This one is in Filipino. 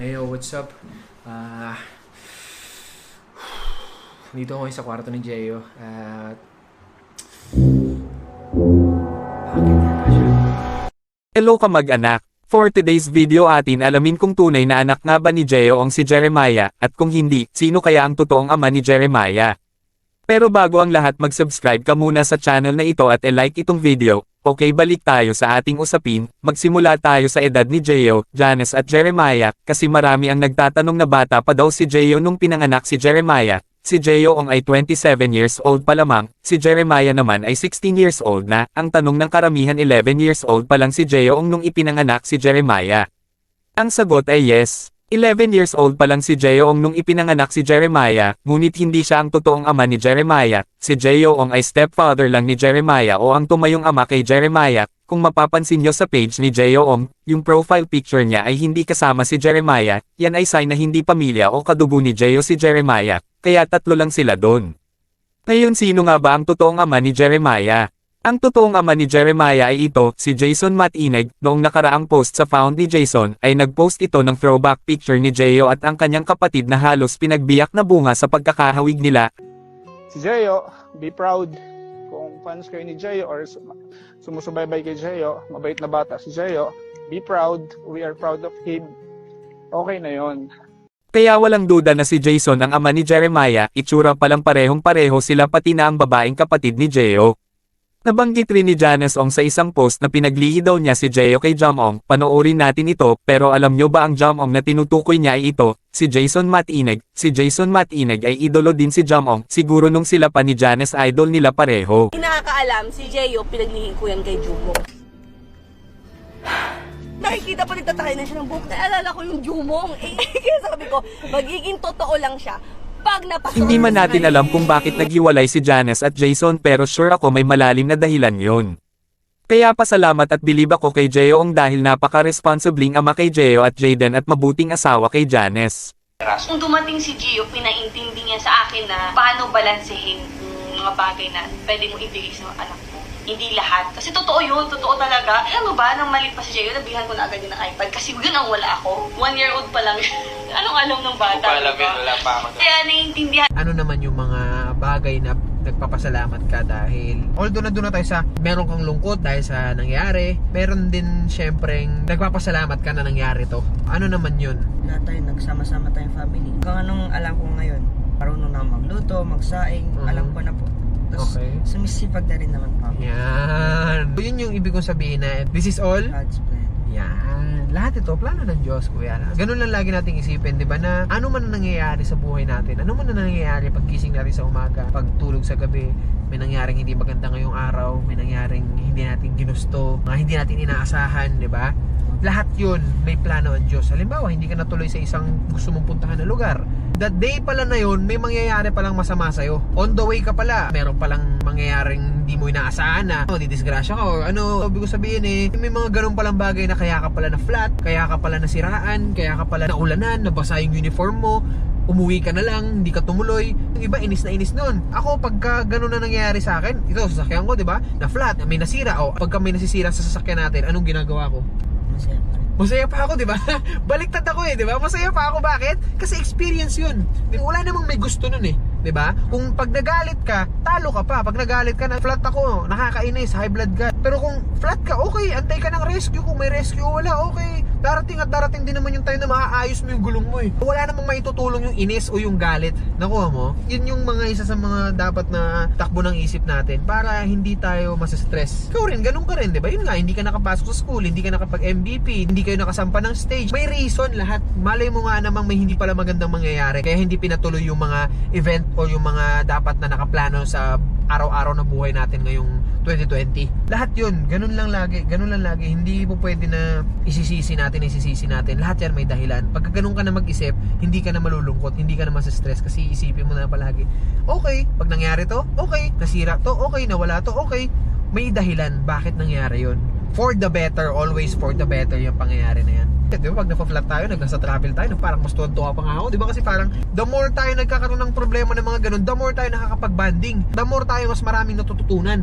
Ayo, what's up? Ah... dito ako sa kwarto ni Jeyo. At... Hello ka mag-anak. For today's video atin alamin kung tunay na anak nga ba ni Jeo ang si Jeremiah, at kung hindi, sino kaya ang totoong ama ni Jeremiah. Pero bago ang lahat mag-subscribe ka muna sa channel na ito at i-like itong video, okay balik tayo sa ating usapin, magsimula tayo sa edad ni Jeo, Janice at Jeremiah, kasi marami ang nagtatanong na bata pa daw si Jeo nung pinanganak si Jeremiah, Si Jeoong ay 27 years old pa lamang, si Jeremiah naman ay 16 years old na, ang tanong ng karamihan 11 years old pa lang si Jeoong nung ipinanganak si Jeremiah. Ang sagot ay yes. 11 years old pa lang si Jeoong nung ipinanganak si Jeremiah, ngunit hindi siya ang totoong ama ni Jeremiah, si Jeoong ay stepfather lang ni Jeremiah o ang tumayong ama kay Jeremiah, kung mapapansin nyo sa page ni Jeoong, yung profile picture niya ay hindi kasama si Jeremiah, yan ay sign na hindi pamilya o kadugo ni Jeo si Jeremiah, kaya tatlo lang sila doon. Ngayon sino nga ba ang totoong ama ni Jeremiah? Ang totoong ama ni Jeremiah ay ito, si Jason Matineg, noong nakaraang post sa found ni Jason, ay nagpost ito ng throwback picture ni Jeo at ang kanyang kapatid na halos pinagbiyak na bunga sa pagkakahawig nila, si Jeyo, be proud. Kung fans kayo ni Jeyo or sum- sumusubaybay kay Jeyo, mabait na bata si Jeyo, be proud. We are proud of him. Okay na yon. Kaya walang duda na si Jason ang ama ni Jeremiah, itsura palang parehong pareho sila pati na ang babaeng kapatid ni Jeo. Nabanggit rin ni Janice Ong sa isang post na pinaglihi daw niya si Jeo kay Jam Ong, panoorin natin ito, pero alam nyo ba ang Jam Ong na tinutukoy niya ay ito, si Jason Matineg, si Jason Matineg ay idolo din si Jam Ong, siguro nung sila pa ni Janice idol nila pareho. Hindi si Jeyo, pinaglihin ko yan kay Jumo. Nakikita pa nagtatahay na siya ng buhok. Naalala ko yung Jumong. Eh, kaya sabi ko, magiging totoo lang siya. Pag napasok Hindi man natin alam kung bakit naghiwalay si Janice at Jason pero sure ako may malalim na dahilan yon. Kaya pasalamat at bilib ako kay Jeoong dahil napaka-responsibling ama kay Jeo at Jaden at mabuting asawa kay Janice. Nung dumating si Gio, pinaintindi niya sa akin na paano balansehin yung mga bagay na pwede mo ibigay sa anak mo. Hindi lahat. Kasi totoo yun, totoo talaga. Eh ano ba, nang mali pa si Gio, nabihan ko na agad yun ng iPad. Kasi yun ang wala ako. One year old pa lang. Anong alam ng bata? Alam diba? yun, wala pa ako. Kaya naiintindihan Ano naman yung mga bagay na nagpapasalamat ka dahil although na doon na tayo sa meron kang lungkot dahil sa nangyari, meron din syempreng nagpapasalamat ka na nangyari to. Ano naman yun? lahat tayo nagsama-sama tayong family. Kung anong alam ko ngayon, marunong na magluto, magsaing, Mhm. alam ko na po. Tapos, Okay. sumisipag na rin naman ako. Yan. Yun yung ibig kong sabihin na this is all God's plan. Yan. Lahat ito, plano ng Diyos, kuya. Ganun lang lagi nating isipin, di ba, na ano man ang nangyayari sa buhay natin, ano man ang nangyayari pag gising natin sa umaga, pag tulog sa gabi, may nangyaring hindi maganda ngayong araw, may nangyaring hindi natin ginusto, mga hindi natin inaasahan, di ba? Lahat yun, may plano ang Diyos. Halimbawa, hindi ka natuloy sa isang gusto mong puntahan na lugar. That day pala na yun, may mangyayari palang masama sa'yo. On the way ka pala, meron palang mangyayaring hindi mo inaasahan na oh, didisgrasya ka or ano, sabi ko sabihin eh, may mga ganun palang bagay na kaya ka pala na flat, kaya ka pala nasiraan, kaya ka pala naulanan, nabasa yung uniform mo, umuwi ka na lang, hindi ka tumuloy. Yung iba, inis na inis nun. Ako, pagka ganun na nangyayari sa akin, ito, sasakyan ko, di ba? Na flat, may nasira. O, pagka may nasisira sa sasakyan natin, anong ginagawa ko? Masaya pa rin. Masaya pa ako, di ba? Baliktad ako eh, di ba? Masaya pa ako. Bakit? Kasi experience yun. Wala namang may gusto nun eh. Di ba? Kung pag nagalit ka, talo ka pa. Pag nagalit ka na, flat ako, nakakainis, high blood ka. Pero kung flat ka, okay, antay ka ng rescue. Kung may rescue, wala, okay. Darating at darating din naman yung time na maaayos mo yung gulong mo eh. Wala namang maitutulong yung inis o yung galit. Nakuha mo? Yun yung mga isa sa mga dapat na takbo ng isip natin para hindi tayo masistress. Ikaw rin, ganun ka rin, di ba? Yun nga, hindi ka nakapasok sa school, hindi ka nakapag-MVP, hindi kayo nakasampa ng stage. May reason lahat. Malay mo nga namang may hindi pala magandang mangyayari. Kaya hindi pinatuloy yung mga event o yung mga dapat na nakaplano sa araw-araw na buhay natin ngayong 2020. Lahat yun, ganun lang lagi, ganun lang lagi. Hindi po pwede na isisisi natin, isisisi natin. Lahat yan may dahilan. Pag ganun ka na mag-isip, hindi ka na malulungkot, hindi ka na masistress kasi isipin mo na palagi, okay, pag nangyari to, okay, nasira to, okay, nawala to, okay. May dahilan bakit nangyari yun. For the better, always for the better yung pangyayari na yan. Di ba pag napa-flat tayo, nag-nasa travel tayo, parang mas tuwan-tuwa pa nga ako. Di ba kasi parang the more tayo nagkakaroon ng problema ng mga ganun, the more tayo nakakapag-banding. The more tayo mas maraming natututunan.